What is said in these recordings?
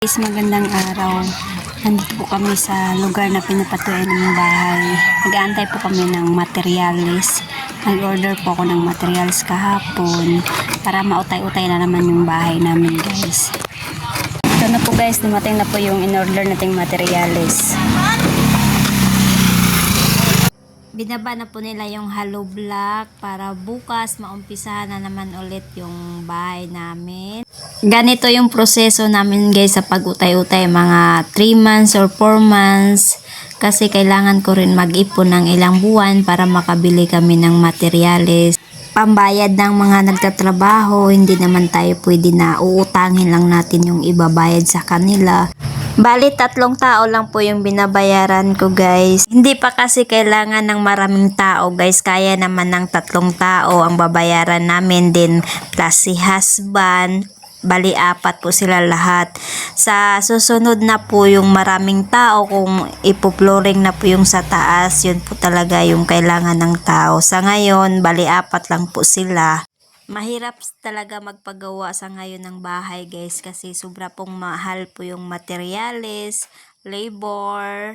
Guys, magandang araw. Nandito po kami sa lugar na pinapatuloy ng bahay. Nag-aantay po kami ng materialis. Nag-order po ako ng materials kahapon para mautay-utay na naman yung bahay namin guys. Ito na po guys, dumating na po yung in-order nating materialis. Binaba na po nila yung hollow block para bukas maumpisahan na naman ulit yung bahay namin. Ganito yung proseso namin guys sa pag-utay-utay mga 3 months or 4 months kasi kailangan ko rin mag-ipon ng ilang buwan para makabili kami ng materyales. Pambayad ng mga nagtatrabaho, hindi naman tayo pwede na uutangin lang natin yung ibabayad sa kanila. Bali, tatlong tao lang po yung binabayaran ko guys. Hindi pa kasi kailangan ng maraming tao guys. Kaya naman ng tatlong tao ang babayaran namin din plus si husband. Bali, apat po sila lahat. Sa susunod na po yung maraming tao, kung ipoploring na po yung sa taas, yun po talaga yung kailangan ng tao. Sa ngayon, bali, apat lang po sila. Mahirap talaga magpagawa sa ngayon ng bahay guys kasi sobra pong mahal po yung materyales, labor.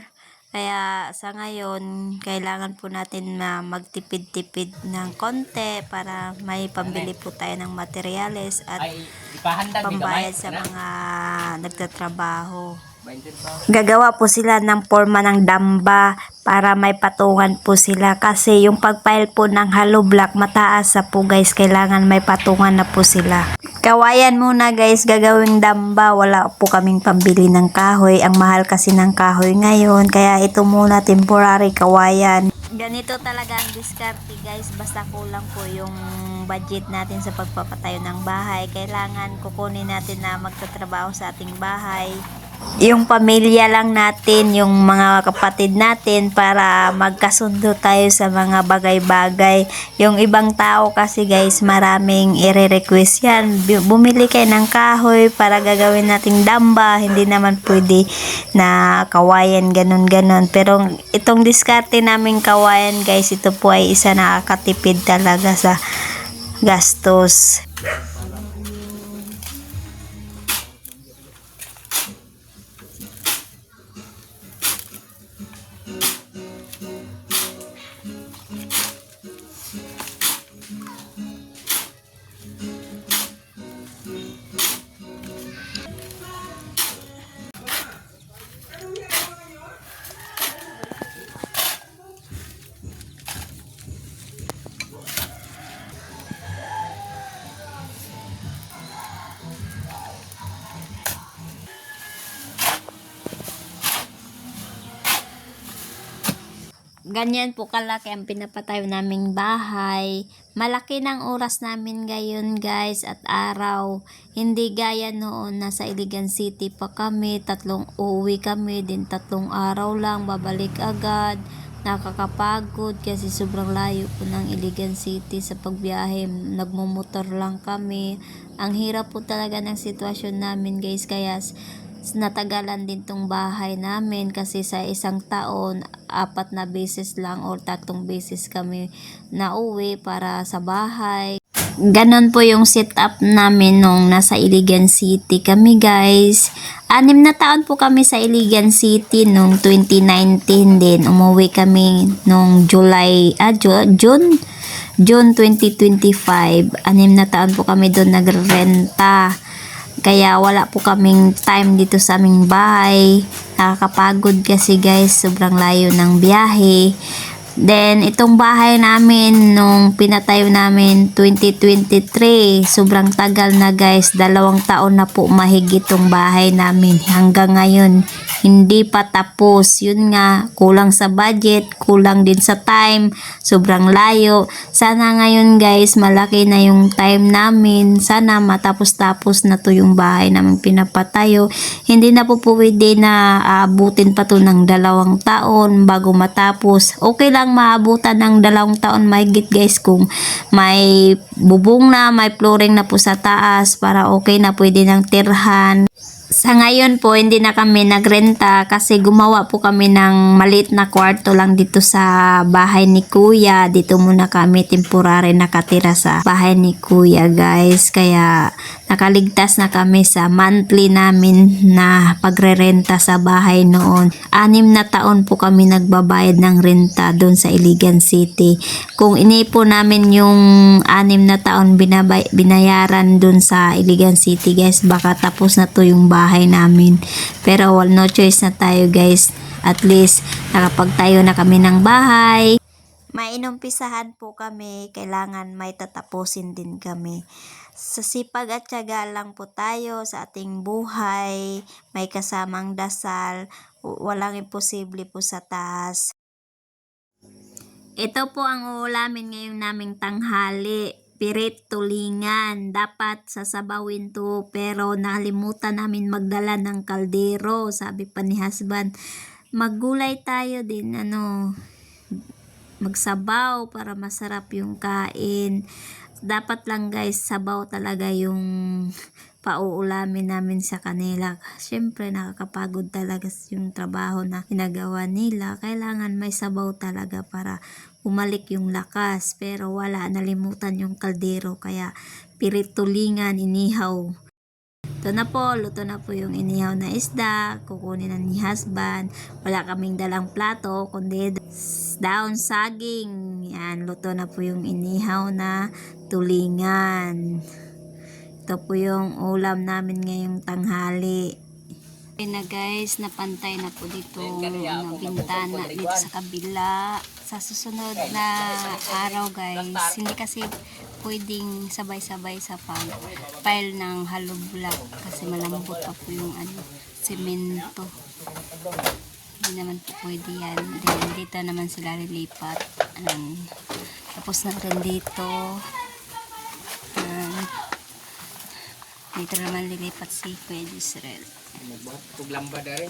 Kaya sa ngayon, kailangan po natin na magtipid-tipid ng konti para may pambili po tayo ng materyales at pambayad sa mga nagtatrabaho. 20 pa. Gagawa po sila ng forma ng damba para may patungan po sila. Kasi yung pagpile po ng hollow block mataas sa po guys. Kailangan may patungan na po sila. Kawayan muna guys. Gagawing damba. Wala po kaming pambili ng kahoy. Ang mahal kasi ng kahoy ngayon. Kaya ito muna temporary kawayan. Ganito talaga ang diskarte guys. Basta kulang po yung budget natin sa pagpapatayo ng bahay. Kailangan kukunin natin na magtatrabaho sa ating bahay yung pamilya lang natin, yung mga kapatid natin para magkasundo tayo sa mga bagay-bagay. Yung ibang tao kasi guys, maraming ire-request yan. Bu- Bumili kayo ng kahoy para gagawin nating damba. Hindi naman pwede na kawayan, ganun-ganun. Pero itong diskarte naming kawayan guys, ito po ay isa nakakatipid talaga sa gastos. Ganyan po kalaki ang pinapatayo naming bahay. Malaki ng oras namin ngayon guys at araw. Hindi gaya noon nasa Iligan City pa kami. Tatlong uwi kami din tatlong araw lang babalik agad. Nakakapagod kasi sobrang layo po ng Iligan City sa pagbiyahe. Nagmumotor lang kami. Ang hirap po talaga ng sitwasyon namin guys kaya natagalan din tong bahay namin kasi sa isang taon apat na beses lang or tatlong beses kami nauwi para sa bahay. Ganon po yung setup namin nung nasa Iligan City kami guys. Anim na taon po kami sa Iligan City nung 2019 din. Umuwi kami nung July, ah, Ju- June, June 2025. Anim na taon po kami doon nagrenta. Kaya wala po kaming time dito sa aming bahay. Nakakapagod kasi guys, sobrang layo ng biyahe. Then, itong bahay namin nung pinatayo namin 2023, sobrang tagal na guys. Dalawang taon na po mahigit itong bahay namin. Hanggang ngayon, hindi pa tapos. Yun nga, kulang sa budget, kulang din sa time, sobrang layo. Sana ngayon guys, malaki na yung time namin. Sana matapos-tapos na to yung bahay namin pinapatayo. Hindi na po pwede na aabutin pa to ng dalawang taon bago matapos. Okay lang maabutan ng dalawang taon mahigit guys kung may bubong na, may flooring na po sa taas para okay na pwede ng tirhan. Sa ngayon po, hindi na kami nagrenta kasi gumawa po kami ng maliit na kwarto lang dito sa bahay ni Kuya. Dito muna kami temporary nakatira sa bahay ni Kuya guys. Kaya nakaligtas na kami sa monthly namin na pagrerenta sa bahay noon. Anim na taon po kami nagbabayad ng renta doon sa Iligan City. Kung inipo namin yung anim na taon binabay, binayaran doon sa Iligan City guys, baka tapos na to yung bahay namin. Pero well, no choice na tayo guys. At least nakapagtayo na kami ng bahay. May inumpisahan po kami, kailangan may tatapusin din kami. Sa sipag at tiyaga lang po tayo sa ating buhay, may kasamang dasal, walang imposible po sa taas. Ito po ang uulamin ngayong naming tanghali. Pirit tulingan. Dapat sasabawin to pero nakalimutan namin magdala ng kaldero. Sabi pa ni husband, maggulay tayo din ano magsabaw para masarap yung kain. Dapat lang guys, sabaw talaga yung pauulamin namin sa kanila. Siyempre, nakakapagod talaga yung trabaho na ginagawa nila. Kailangan may sabaw talaga para umalik yung lakas. Pero wala, nalimutan yung kaldero. Kaya piritulingan, inihaw. Ito na po, luto na po yung inihaw na isda. Kukunin na ni husband. Wala kaming dalang plato, kundi down saging. Yan, luto na po yung inihaw na tulingan. Ito po yung ulam namin ngayong tanghali. Okay na guys, napantay na po dito ang bintana dito sa kabila. Sa susunod na araw guys, hindi kasi pwedeng sabay-sabay sa pag-pile ng hollow block kasi malambot pa po yung ano, semento. Hindi naman po pwede yan. Then, dito naman sila lilipat. Um, tapos na rin dito. Um, dito naman lilipat si Kuya Israel. Tuglamba dari.